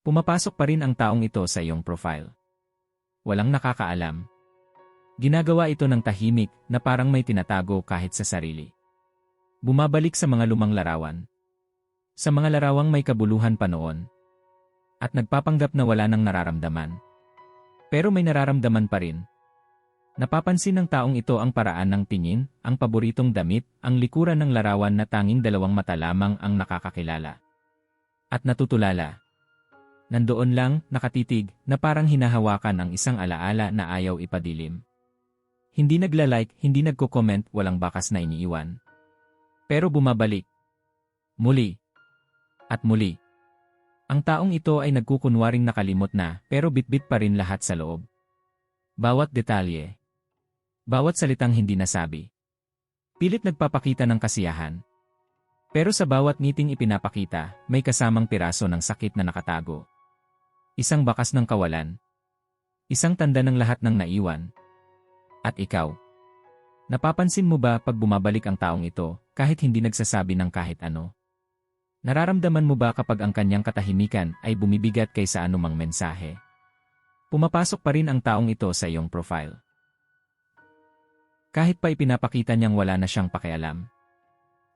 Pumapasok pa rin ang taong ito sa iyong profile. Walang nakakaalam. Ginagawa ito ng tahimik na parang may tinatago kahit sa sarili. Bumabalik sa mga lumang larawan. Sa mga larawang may kabuluhan pa noon. At nagpapanggap na wala nang nararamdaman. Pero may nararamdaman pa rin. Napapansin ng taong ito ang paraan ng tingin, ang paboritong damit, ang likuran ng larawan na tanging dalawang mata lamang ang nakakakilala. At natutulala. Nandoon lang, nakatitig, na parang hinahawakan ang isang alaala na ayaw ipadilim. Hindi nagla-like, hindi nagko-comment, walang bakas na iniiwan. Pero bumabalik. Muli. At muli. Ang taong ito ay nagkukunwaring nakalimot na, pero bitbit pa rin lahat sa loob. Bawat detalye. Bawat salitang hindi nasabi. Pilit nagpapakita ng kasiyahan. Pero sa bawat ngiting ipinapakita, may kasamang piraso ng sakit na nakatago. Isang bakas ng kawalan. Isang tanda ng lahat ng naiwan. At ikaw? Napapansin mo ba pag bumabalik ang taong ito, kahit hindi nagsasabi ng kahit ano? Nararamdaman mo ba kapag ang kanyang katahimikan ay bumibigat kaysa anumang mensahe? Pumapasok pa rin ang taong ito sa iyong profile. Kahit pa ipinapakita niyang wala na siyang pakialam.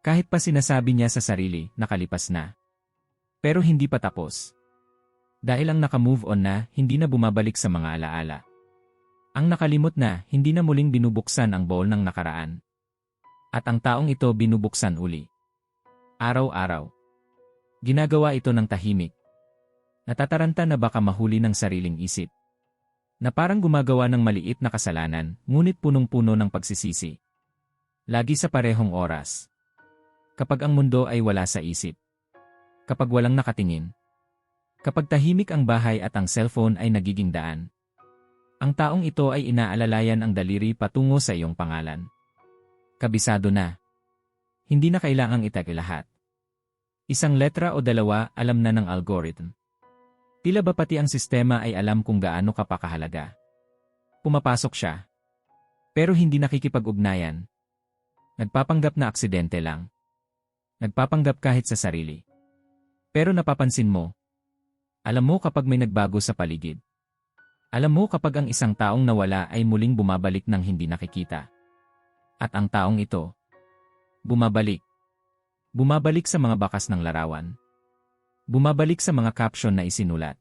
Kahit pa sinasabi niya sa sarili, nakalipas na. Pero hindi pa tapos. Dahil ang nakamove on na, hindi na bumabalik sa mga alaala. Ang nakalimot na, hindi na muling binubuksan ang bowl ng nakaraan. At ang taong ito binubuksan uli. Araw-araw. Ginagawa ito ng tahimik. Natataranta na baka mahuli ng sariling isip. Na parang gumagawa ng maliit na kasalanan, ngunit punong-puno ng pagsisisi. Lagi sa parehong oras. Kapag ang mundo ay wala sa isip. Kapag walang nakatingin. Kapag tahimik ang bahay at ang cellphone ay nagiging daan. Ang taong ito ay inaalalayan ang daliri patungo sa iyong pangalan. Kabisado na. Hindi na kailangang itag lahat. Isang letra o dalawa alam na ng algorithm. Tila ba pati ang sistema ay alam kung gaano ka pakahalaga. Pumapasok siya. Pero hindi nakikipag-ugnayan. Nagpapanggap na aksidente lang. Nagpapanggap kahit sa sarili. Pero napapansin mo. Alam mo kapag may nagbago sa paligid. Alam mo kapag ang isang taong nawala ay muling bumabalik ng hindi nakikita. At ang taong ito, bumabalik. Bumabalik sa mga bakas ng larawan. Bumabalik sa mga caption na isinulat.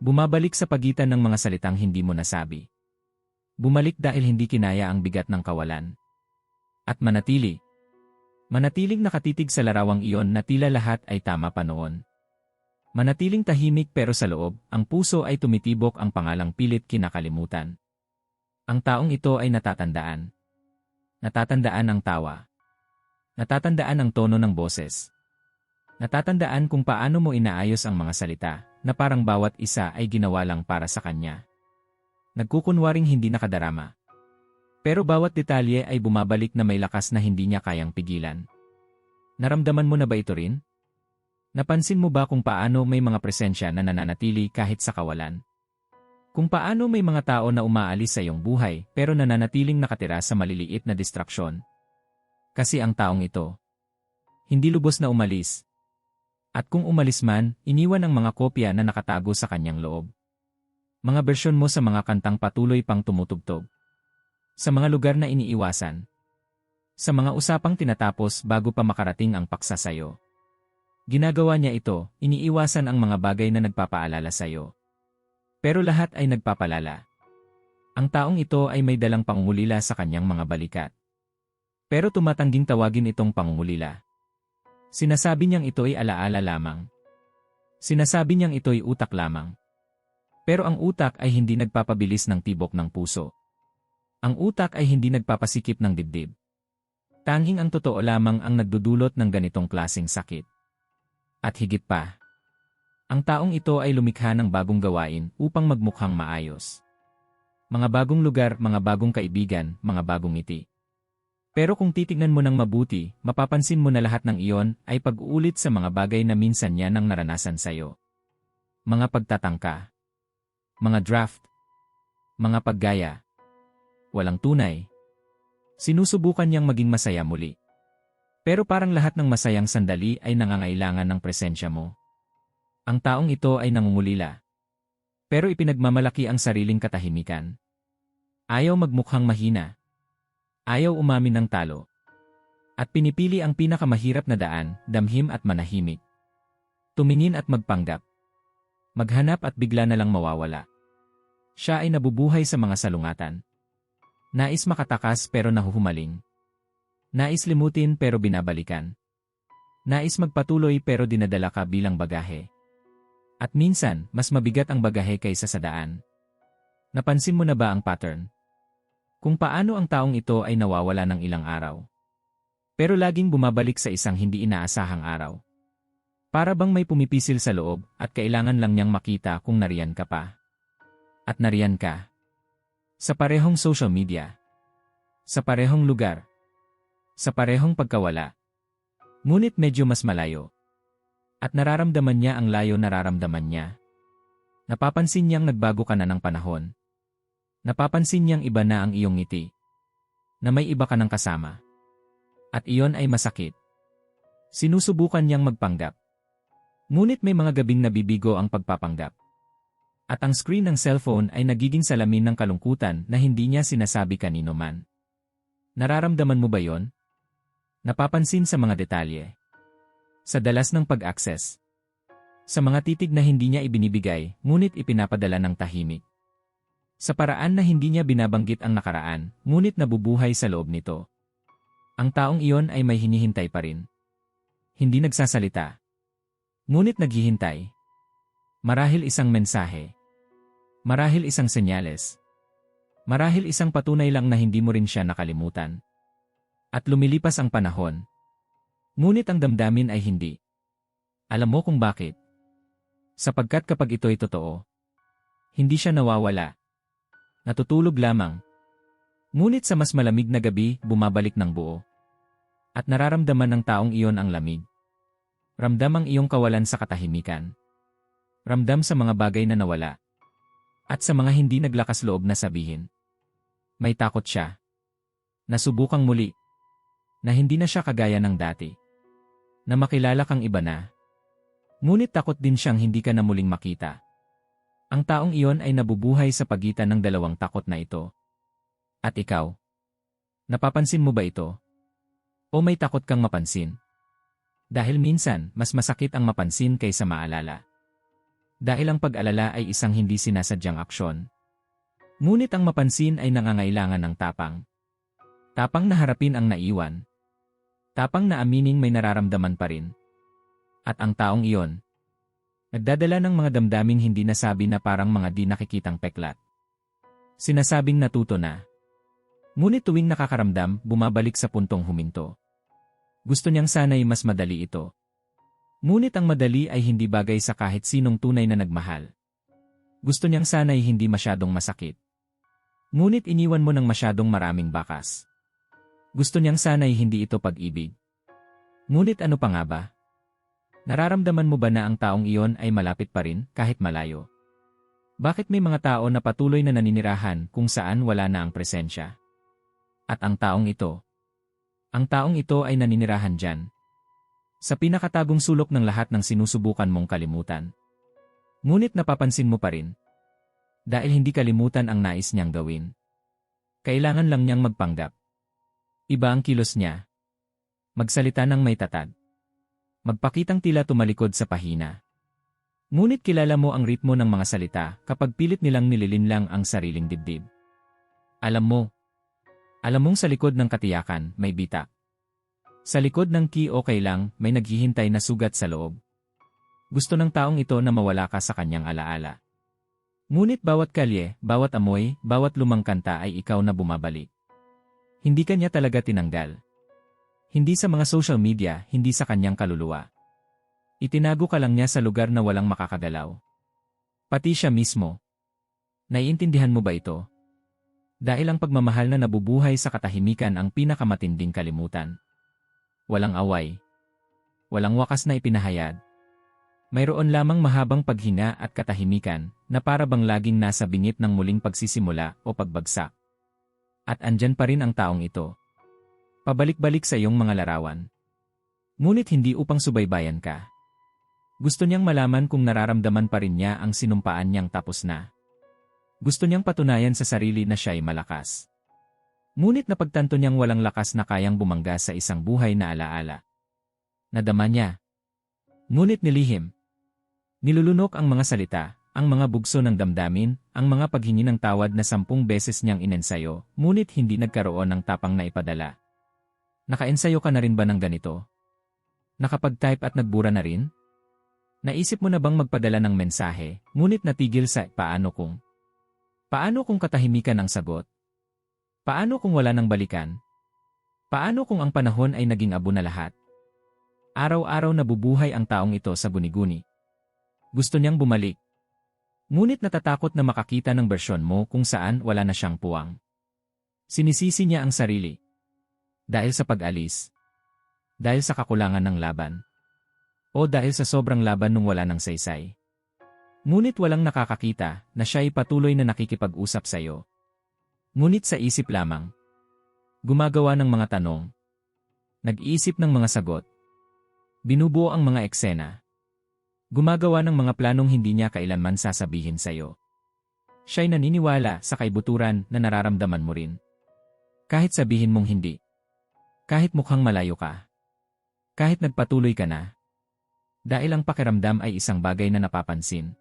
Bumabalik sa pagitan ng mga salitang hindi mo nasabi. Bumalik dahil hindi kinaya ang bigat ng kawalan. At manatili. Manatiling nakatitig sa larawang iyon na tila lahat ay tama pa noon. Manatiling tahimik pero sa loob, ang puso ay tumitibok ang pangalang pilit kinakalimutan. Ang taong ito ay natatandaan. Natatandaan ang tawa. Natatandaan ang tono ng boses. Natatandaan kung paano mo inaayos ang mga salita, na parang bawat isa ay ginawa lang para sa kanya. Nagkukunwaring hindi nakadarama. Pero bawat detalye ay bumabalik na may lakas na hindi niya kayang pigilan. Naramdaman mo na ba ito rin? Napansin mo ba kung paano may mga presensya na nananatili kahit sa kawalan? Kung paano may mga tao na umaalis sa iyong buhay pero nananatiling nakatira sa maliliit na distraksyon? Kasi ang taong ito, hindi lubos na umalis. At kung umalis man, iniwan ang mga kopya na nakatago sa kanyang loob. Mga bersyon mo sa mga kantang patuloy pang tumutugtog. Sa mga lugar na iniiwasan. Sa mga usapang tinatapos bago pa makarating ang paksa sa'yo. Ginagawa niya ito, iniiwasan ang mga bagay na nagpapaalala sa iyo. Pero lahat ay nagpapalala. Ang taong ito ay may dalang pangungulila sa kanyang mga balikat. Pero tumatangging tawagin itong pangungulila. Sinasabi niyang ito ay alaala lamang. Sinasabi niyang ito ay utak lamang. Pero ang utak ay hindi nagpapabilis ng tibok ng puso. Ang utak ay hindi nagpapasikip ng dibdib. Tanging ang totoo lamang ang nagdudulot ng ganitong klasing sakit. At higit pa, ang taong ito ay lumikha ng bagong gawain upang magmukhang maayos. Mga bagong lugar, mga bagong kaibigan, mga bagong ngiti. Pero kung titignan mo ng mabuti, mapapansin mo na lahat ng iyon ay pag-uulit sa mga bagay na minsan niya nang naranasan sa'yo. Mga pagtatangka. Mga draft. Mga paggaya. Walang tunay. Sinusubukan niyang maging masaya muli. Pero parang lahat ng masayang sandali ay nangangailangan ng presensya mo. Ang taong ito ay nangungulila. Pero ipinagmamalaki ang sariling katahimikan. Ayaw magmukhang mahina. Ayaw umamin ng talo. At pinipili ang pinakamahirap na daan, damhim at manahimik. Tumingin at magpanggap. Maghanap at bigla na lang mawawala. Siya ay nabubuhay sa mga salungatan. Nais makatakas pero nahuhumaling. Nais limutin pero binabalikan. Nais magpatuloy pero dinadala ka bilang bagahe. At minsan, mas mabigat ang bagahe kaysa sa daan. Napansin mo na ba ang pattern? Kung paano ang taong ito ay nawawala ng ilang araw. Pero laging bumabalik sa isang hindi inaasahang araw. Para bang may pumipisil sa loob at kailangan lang niyang makita kung nariyan ka pa. At nariyan ka. Sa parehong social media. Sa parehong lugar. Sa parehong pagkawala. Ngunit medyo mas malayo. At nararamdaman niya ang layo nararamdaman niya. Napapansin niyang nagbago ka na ng panahon. Napapansin niyang iba na ang iyong ngiti. Na may iba ka ng kasama. At iyon ay masakit. Sinusubukan niyang magpanggap. Ngunit may mga gabing nabibigo ang pagpapanggap. At ang screen ng cellphone ay nagiging salamin ng kalungkutan na hindi niya sinasabi kanino man. Nararamdaman mo ba yon? Napapansin sa mga detalye. Sa dalas ng pag-access. Sa mga titig na hindi niya ibinibigay, ngunit ipinapadala ng tahimik. Sa paraan na hindi niya binabanggit ang nakaraan, ngunit nabubuhay sa loob nito. Ang taong iyon ay may hinihintay pa rin. Hindi nagsasalita. Ngunit naghihintay. Marahil isang mensahe. Marahil isang senyales. Marahil isang patunay lang na hindi mo rin siya nakalimutan. At lumilipas ang panahon. Ngunit ang damdamin ay hindi. Alam mo kung bakit? Sapagkat kapag ito ay totoo, hindi siya nawawala. Natutulog lamang. Ngunit sa mas malamig na gabi, bumabalik ng buo. At nararamdaman ng taong iyon ang lamig. Ramdam ang iyong kawalan sa katahimikan. Ramdam sa mga bagay na nawala. At sa mga hindi naglakas loob na sabihin. May takot siya. Nasubukang muli. Na hindi na siya kagaya ng dati. Na makilala kang iba na. Ngunit takot din siyang hindi ka na muling makita. Ang taong iyon ay nabubuhay sa pagitan ng dalawang takot na ito. At ikaw? Napapansin mo ba ito? O may takot kang mapansin? Dahil minsan, mas masakit ang mapansin kaysa maalala. Dahil ang pag-alala ay isang hindi sinasadyang aksyon. Ngunit ang mapansin ay nangangailangan ng tapang. Tapang na harapin ang naiwan. Tapang na amining may nararamdaman pa rin. At ang taong iyon, nagdadala ng mga damdaming hindi nasabi na parang mga di nakikitang peklat. Sinasabing natuto na. Ngunit tuwing nakakaramdam, bumabalik sa puntong huminto. Gusto niyang sanay mas madali ito. Ngunit ang madali ay hindi bagay sa kahit sinong tunay na nagmahal. Gusto niyang sanay hindi masyadong masakit. Ngunit iniwan mo ng masyadong maraming bakas. Gusto niyang sanay hindi ito pag-ibig. Ngunit ano pa nga ba? Nararamdaman mo ba na ang taong iyon ay malapit pa rin kahit malayo? Bakit may mga tao na patuloy na naninirahan kung saan wala na ang presensya? At ang taong ito? Ang taong ito ay naninirahan dyan, sa pinakatagong sulok ng lahat ng sinusubukan mong kalimutan. Ngunit napapansin mo pa rin. Dahil hindi kalimutan ang nais niyang gawin. Kailangan lang niyang magpanggap. Iba ang kilos niya. Magsalita ng may tatag. Magpakitang tila tumalikod sa pahina. Ngunit kilala mo ang ritmo ng mga salita kapag pilit nilang nililinlang ang sariling dibdib. Alam mo. Alam mong sa likod ng katiyakan may bitak. Sa likod ng key okay lang, may naghihintay na sugat sa loob. Gusto ng taong ito na mawala ka sa kanyang alaala. Ngunit bawat kalye, bawat amoy, bawat lumang kanta ay ikaw na bumabalik. Hindi kanya talaga tinanggal. Hindi sa mga social media, hindi sa kanyang kaluluwa. Itinago ka lang niya sa lugar na walang makakagalaw. Pati siya mismo. Naiintindihan mo ba ito? Dahil ang pagmamahal na nabubuhay sa katahimikan ang pinakamatinding kalimutan. Walang away. Walang wakas na ipinahayag. Mayroon lamang mahabang paghina at katahimikan na para bang laging nasa bingit ng muling pagsisimula o pagbagsak. At andyan pa rin ang taong ito. Pabalik-balik sa iyong mga larawan. Ngunit hindi upang subaybayan ka. Gusto niyang malaman kung nararamdaman pa rin niya ang sinumpaan niyang tapos na. Gusto niyang patunayan sa sarili na siya ay malakas. Ngunit napagtanto niyang walang lakas na kayang bumangga sa isang buhay na alaala. Nadama niya. Ngunit nilihim. Nilulunok ang mga salita, ang mga bugso ng damdamin, ang mga paghingi ng tawad na sampung beses niyang inensayo, ngunit hindi nagkaroon ng tapang na ipadala. Nakaensayo ka na rin ba ng ganito? Nakapag-type at nagbura na rin? Naisip mo na bang magpadala ng mensahe, ngunit natigil sa paano kung? Paano kung katahimikan ang sagot? Paano kung wala nang balikan? Paano kung ang panahon ay naging abo na lahat? Araw-araw nabubuhay ang taong ito sa guni-guni. Gusto niyang bumalik. Ngunit natatakot na makakita ng bersyon mo kung saan wala na siyang puwang. Sinisisi niya ang sarili. Dahil sa pag-alis. Dahil sa kakulangan ng laban. O dahil sa sobrang laban nung wala ng saysay. Ngunit walang nakakakita na siya ay patuloy na nakikipag-usap sa iyo. Ngunit sa isip lamang. Gumagawa ng mga tanong. Nag-iisip ng mga sagot. Binubuo ang mga eksena. Gumagawa ng mga planong hindi niya kailanman sasabihin sa iyo. Siya'y naniniwala sa kaibuturan na nararamdaman mo rin. Kahit sabihin mong hindi. Kahit mukhang malayo ka. Kahit nagpatuloy ka na. Dahil ang pakiramdam ay isang bagay na napapansin.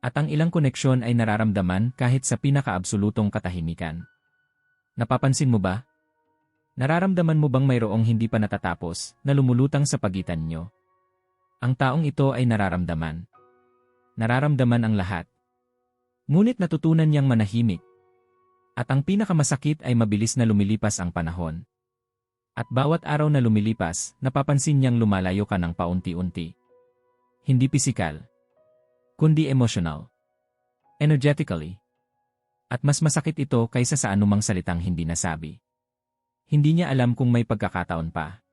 At ang ilang koneksyon ay nararamdaman kahit sa pinakaabsolutong katahimikan. Napapansin mo ba? Nararamdaman mo bang mayroong hindi pa natatapos na lumulutang sa pagitan nyo? Ang taong ito ay nararamdaman. Nararamdaman ang lahat. Ngunit natutunan niyang manahimik. At ang pinakamasakit ay mabilis na lumilipas ang panahon. At bawat araw na lumilipas, napapansin niyang lumalayo ka ng paunti-unti. Hindi pisikal kundi emotional. Energetically. At mas masakit ito kaysa sa anumang salitang hindi nasabi. Hindi niya alam kung may pagkakataon pa.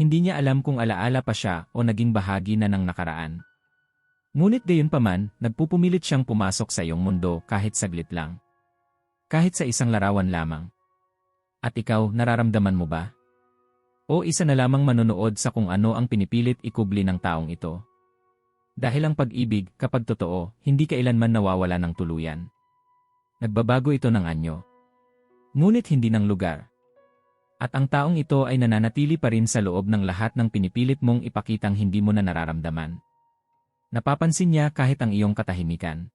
Hindi niya alam kung alaala pa siya o naging bahagi na ng nakaraan. Ngunit gayon paman, nagpupumilit siyang pumasok sa iyong mundo kahit saglit lang. Kahit sa isang larawan lamang. At ikaw, nararamdaman mo ba? O isa na lamang manonood sa kung ano ang pinipilit ikubli ng taong ito. Dahil ang pag-ibig, kapag totoo, hindi kailanman nawawala ng tuluyan. Nagbabago ito ng anyo. Ngunit hindi ng lugar. At ang taong ito ay nananatili pa rin sa loob ng lahat ng pinipilit mong ipakitang hindi mo na nararamdaman. Napapansin niya kahit ang iyong katahimikan.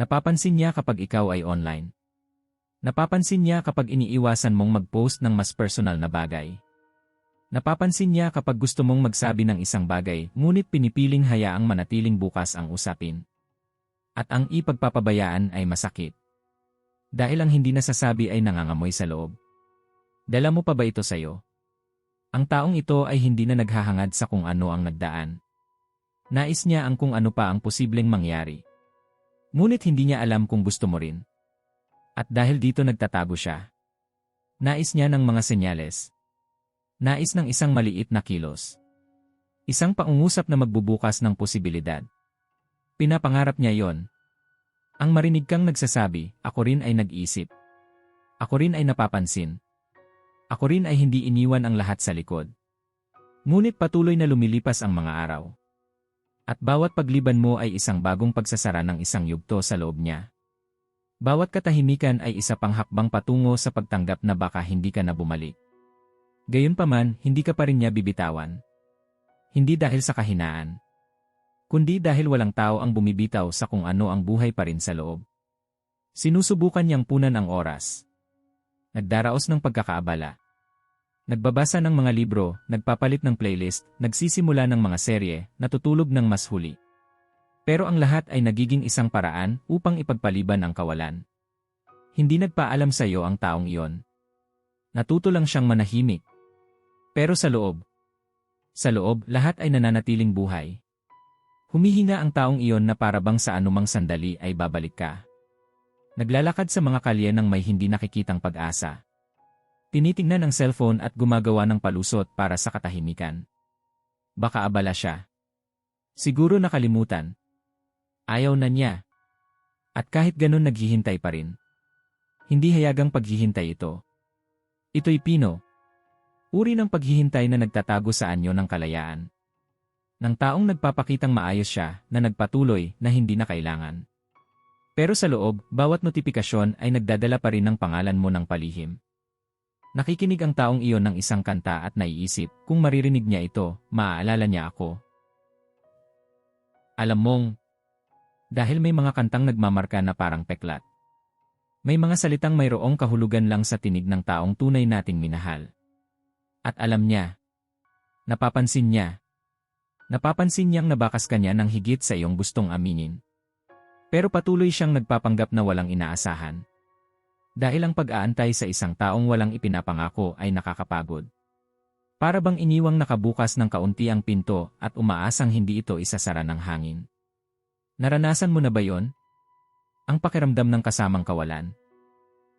Napapansin niya kapag ikaw ay online. Napapansin niya kapag iniiwasan mong mag-post ng mas personal na bagay. Napapansin niya kapag gusto mong magsabi ng isang bagay, ngunit pinipiling hayaang manatiling bukas ang usapin. At ang ipagpapabayaan ay masakit. Dahil ang hindi nasasabi ay nangangamoy sa loob. Dala mo pa ba ito sa'yo? Ang taong ito ay hindi na naghahangad sa kung ano ang nagdaan. Nais niya ang kung ano pa ang posibleng mangyari. Ngunit hindi niya alam kung gusto mo rin. At dahil dito nagtatago siya. Nais niya ng mga senyales, Nais ng isang maliit na kilos. Isang paungusap na magbubukas ng posibilidad. Pinapangarap niya yon. Ang marinig kang nagsasabi, ako rin ay nag-isip. Ako rin ay napapansin. Ako rin ay hindi iniwan ang lahat sa likod. Ngunit patuloy na lumilipas ang mga araw. At bawat pagliban mo ay isang bagong pagsasara ng isang yugto sa loob niya. Bawat katahimikan ay isa pang hakbang patungo sa pagtanggap na baka hindi ka na bumalik. Gayunpaman, hindi ka pa rin niya bibitawan. Hindi dahil sa kahinaan. Kundi dahil walang tao ang bumibitaw sa kung ano ang buhay pa rin sa loob. Sinusubukan niyang punan ang oras. Nagdaraos ng pagkakaabala. Nagbabasa ng mga libro, nagpapalit ng playlist, nagsisimula ng mga serye, natutulog ng mas huli. Pero ang lahat ay nagiging isang paraan upang ipagpaliban ang kawalan. Hindi nagpaalam sa iyo ang taong iyon. Natuto lang siyang manahimik. Pero sa loob, sa loob, lahat ay nananatiling buhay. Humihinga ang taong iyon na parabang sa anumang sandali ay babalik ka. Naglalakad sa mga kalye ng may hindi nakikitang pag-asa. Tinitingnan ang cellphone at gumagawa ng palusot para sa katahimikan. Baka abala siya. Siguro nakalimutan. Ayaw na niya. At kahit ganun naghihintay pa rin. Hindi hayagang paghihintay ito. Ito'y pino, Uri ng paghihintay na nagtatago sa anyo ng kalayaan. Ng taong nagpapakitang maayos siya na nagpatuloy na hindi na kailangan. Pero sa loob, bawat notifikasyon ay nagdadala pa rin ng pangalan mo ng palihim. Nakikinig ang taong iyon ng isang kanta at naiisip, kung maririnig niya ito, maaalala niya ako. Alam mong, dahil may mga kantang nagmamarka na parang peklat. May mga salitang mayroong kahulugan lang sa tinig ng taong tunay nating minahal. At alam niya, napapansin niya, napapansin niyang nabakas ka niya ng higit sa iyong gustong aminin. Pero patuloy siyang nagpapanggap na walang inaasahan. Dahil ang pag-aantay sa isang taong walang ipinapangako ay nakakapagod. Para bang iniwang nakabukas ng kaunti ang pinto at umaasang hindi ito isasara ng hangin. Naranasan mo na ba yon? Ang pakiramdam ng kasamang kawalan.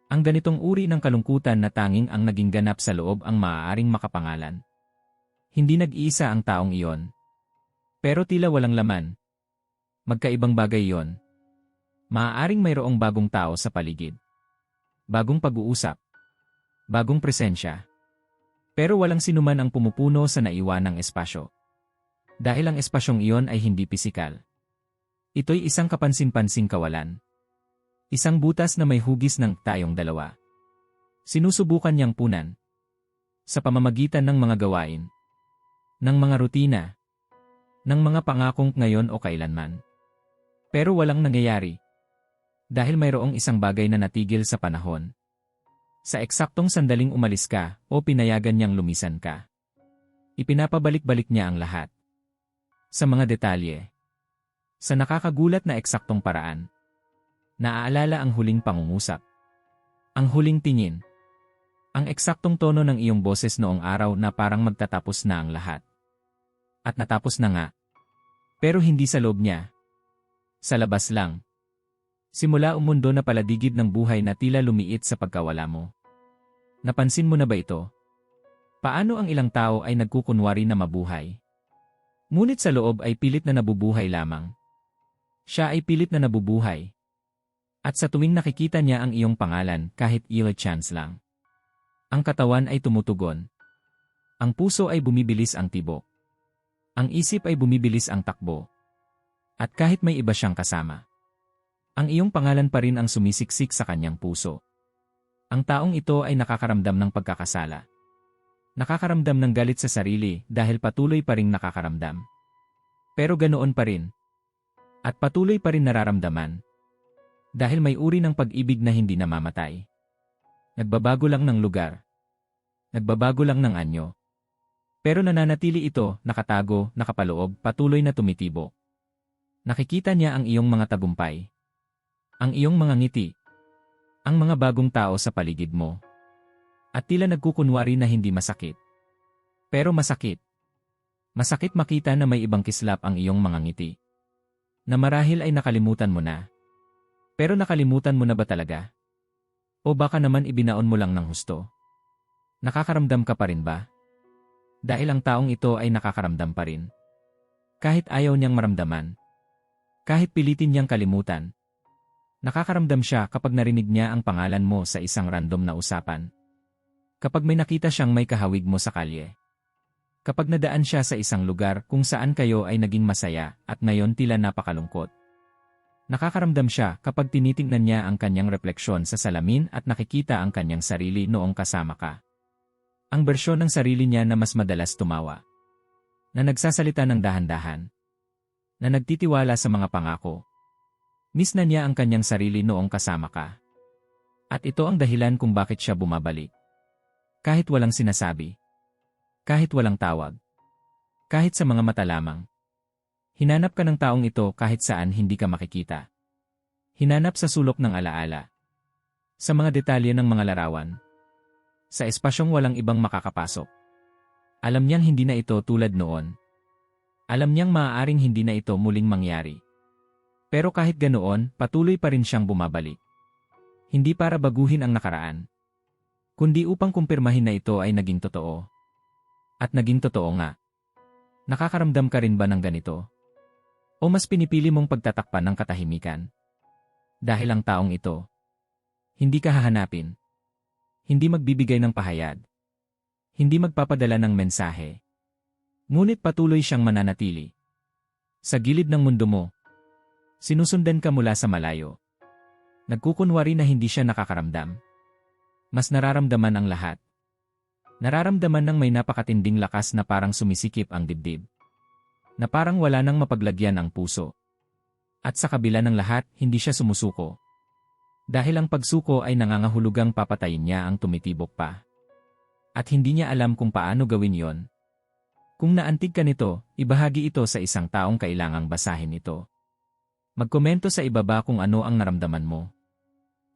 Ang ganitong uri ng kalungkutan na tanging ang naging ganap sa loob ang maaaring makapangalan. Hindi nag-iisa ang taong iyon. Pero tila walang laman. Magkaibang bagay yon. Maaaring mayroong bagong tao sa paligid. Bagong pag-uusap. Bagong presensya. Pero walang sinuman ang pumupuno sa naiwanang espasyo. Dahil ang espasyong iyon ay hindi pisikal. Ito'y isang kapansin-pansing kawalan. Isang butas na may hugis ng tayong dalawa. Sinusubukan niyang punan. Sa pamamagitan ng mga gawain. Ng mga rutina. Ng mga pangakong ngayon o kailanman. Pero walang nangyayari. Dahil mayroong isang bagay na natigil sa panahon. Sa eksaktong sandaling umalis ka o pinayagan niyang lumisan ka. Ipinapabalik-balik niya ang lahat. Sa mga detalye. Sa nakakagulat na eksaktong paraan. Naaalala ang huling pangungusap. Ang huling tingin. Ang eksaktong tono ng iyong boses noong araw na parang magtatapos na ang lahat. At natapos na nga. Pero hindi sa loob niya. Sa labas lang. Simula umundo na paladigid ng buhay na tila lumiit sa pagkawala mo. Napansin mo na ba ito? Paano ang ilang tao ay nagkukunwari na mabuhay? Ngunit sa loob ay pilit na nabubuhay lamang. Siya ay pilit na nabubuhay. At sa tuwing nakikita niya ang iyong pangalan kahit ila chance lang. Ang katawan ay tumutugon. Ang puso ay bumibilis ang tibok. Ang isip ay bumibilis ang takbo. At kahit may iba siyang kasama. Ang iyong pangalan pa rin ang sumisiksik sa kanyang puso. Ang taong ito ay nakakaramdam ng pagkakasala. Nakakaramdam ng galit sa sarili dahil patuloy pa ring nakakaramdam. Pero ganoon pa rin. At patuloy pa rin nararamdaman. Dahil may uri ng pag-ibig na hindi namamatay. Nagbabago lang ng lugar. Nagbabago lang ng anyo. Pero nananatili ito, nakatago, nakapaloob, patuloy na tumitibo. Nakikita niya ang iyong mga tagumpay, ang iyong mga ngiti. Ang mga bagong tao sa paligid mo. At tila nagkukunwari na hindi masakit. Pero masakit. Masakit makita na may ibang kislap ang iyong mga ngiti. Na marahil ay nakalimutan mo na. Pero nakalimutan mo na ba talaga? O baka naman ibinaon mo lang ng husto? Nakakaramdam ka pa rin ba? Dahil ang taong ito ay nakakaramdam pa rin. Kahit ayaw niyang maramdaman. Kahit pilitin niyang kalimutan, Nakakaramdam siya kapag narinig niya ang pangalan mo sa isang random na usapan. Kapag may nakita siyang may kahawig mo sa kalye. Kapag nadaan siya sa isang lugar kung saan kayo ay naging masaya at ngayon tila napakalungkot. Nakakaramdam siya kapag tinitingnan niya ang kanyang refleksyon sa salamin at nakikita ang kanyang sarili noong kasama ka. Ang bersyon ng sarili niya na mas madalas tumawa. Na nagsasalita ng dahan-dahan. Na nagtitiwala sa mga pangako Miss na niya ang kanyang sarili noong kasama ka. At ito ang dahilan kung bakit siya bumabalik. Kahit walang sinasabi. Kahit walang tawag. Kahit sa mga mata lamang. Hinanap ka ng taong ito kahit saan hindi ka makikita. Hinanap sa sulok ng alaala. Sa mga detalye ng mga larawan. Sa espasyong walang ibang makakapasok. Alam niyang hindi na ito tulad noon. Alam niyang maaaring hindi na ito muling mangyari. Pero kahit ganoon, patuloy pa rin siyang bumabalik. Hindi para baguhin ang nakaraan. Kundi upang kumpirmahin na ito ay naging totoo. At naging totoo nga. Nakakaramdam ka rin ba ng ganito? O mas pinipili mong pagtatakpan ng katahimikan? Dahil ang taong ito, hindi ka hahanapin. Hindi magbibigay ng pahayag. Hindi magpapadala ng mensahe. Ngunit patuloy siyang mananatili. Sa gilid ng mundo mo, sinusundan ka mula sa malayo. Nagkukunwari na hindi siya nakakaramdam. Mas nararamdaman ang lahat. Nararamdaman ng may napakatinding lakas na parang sumisikip ang dibdib. Na parang wala nang mapaglagyan ang puso. At sa kabila ng lahat, hindi siya sumusuko. Dahil ang pagsuko ay nangangahulugang papatayin niya ang tumitibok pa. At hindi niya alam kung paano gawin yon. Kung naantig ka nito, ibahagi ito sa isang taong kailangang basahin ito. Magkomento sa ibaba kung ano ang naramdaman mo.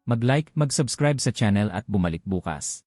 Mag-like, mag-subscribe sa channel at bumalik bukas.